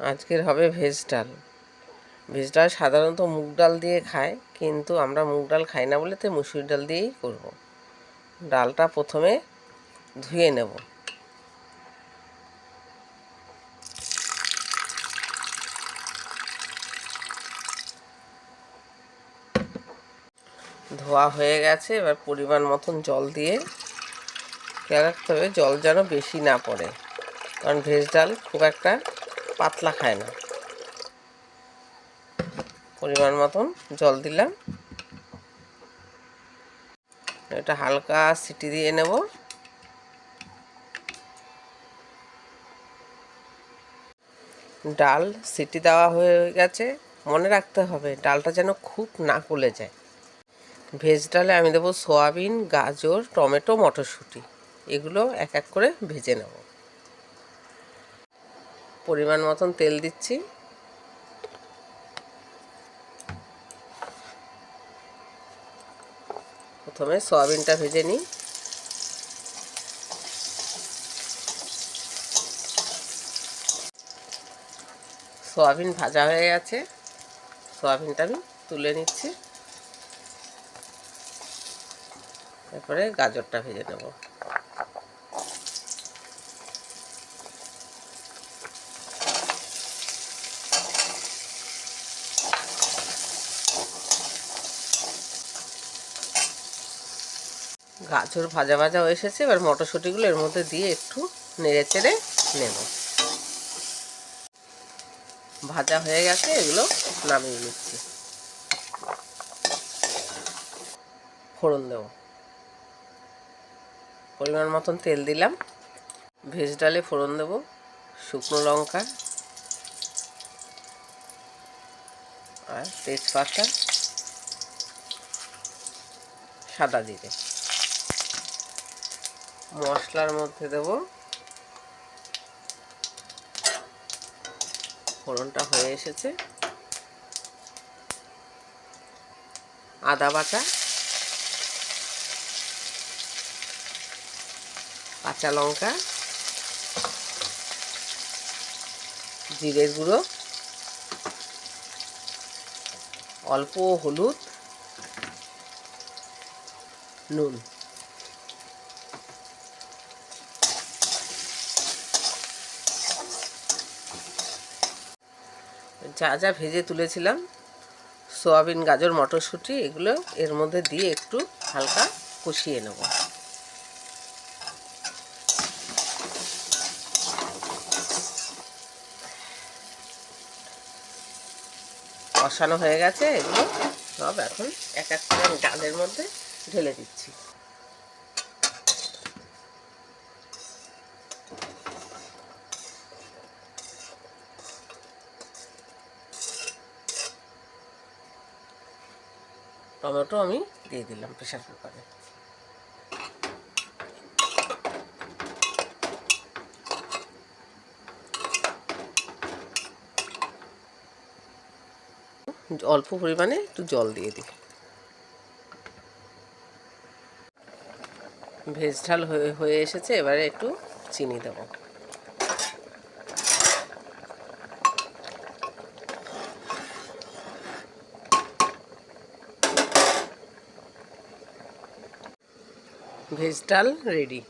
আজকের হবে ভেজ ডাল। ভেজ ডাল সাধারণত মুগ ডাল দিয়ে খায়, কিন্তু আমরা মুগ ডাল খাই না বলে তো মুসুর ডাল দিয়েই করব। ডালটা প্রথমে ধুয়ে নেব। ধোয়া হয়ে গেছে, এবার পরিমাণ মতন জল দিয়ে খেয়াল রাখতে হবে, জল যেন বেশি না পড়ে। কারণ ভেজ ডাল খুব একটা পাতলা খায় না। পরিমাণ মতন জল দিলাম। এটা হালকা সিটি দিয়ে নেব। ডাল সিটি দেওয়া হয়ে গেছে। মনে রাখতে হবে, ডালটা যেন খুব না গলে যায়। ভেজ ডালে আমি দেবো সয়াবিন, গাজর, টমেটো, মটরশুঁটি। এগুলো এক এক করে ভেজে নেব। পরিমাণ মতন তেল দিচ্ছি। প্রথমে সয়াবিনটা ভেজে নিই। সয়াবিন ভাজা হয়ে গেছে। সয়াবিনটা আমি তুলে নিচ্ছি। তারপরে গাজরটা ভেজে নেব। গাজর ভাজা ভাজা হয়ে এসেছে, এবার মটরশুঁটিগুলো এর মধ্যে দিয়ে একটু নেড়ে চেড়ে নেব। ভাজা হয়ে গেছে, এগুলো নামিয়ে নিচ্ছি। ফোড়ন দেব। পরিমাণ মতন তেল দিলাম। ভেজ ডালে ফোড়ন দেব, শুকনো লঙ্কা আর তেজপাতা, সাদা জিরে। মশলার মধ্যে দেব। ফোড়নটা হয়ে এসেছে। আদা বাটা। কাঁচা লঙ্কা। জিরের গুঁড়ো। অল্প হলুদ। নুন। যা যা ভেজে তুলেছিলাম, সোয়াবিন, গাজর, মটরশুঁটি, এগুলো এর মধ্যে দিয়ে একটু হালকা কষিয়ে নেব। কষানো হয়ে গেছে, এগুলো সব এখন এক এক করে ডালের মধ্যে ঢেলে দিচ্ছি। টমেটো আমি দিয়ে দিলাম প্রেশার কুকারে অল্প পরিমাণে একটু জল দিয়ে দিই। ভেজ ঢাল হয়ে হয়ে এসেছে, এবারে একটু চিনি দেবো। ভেজ ডাল রেডি।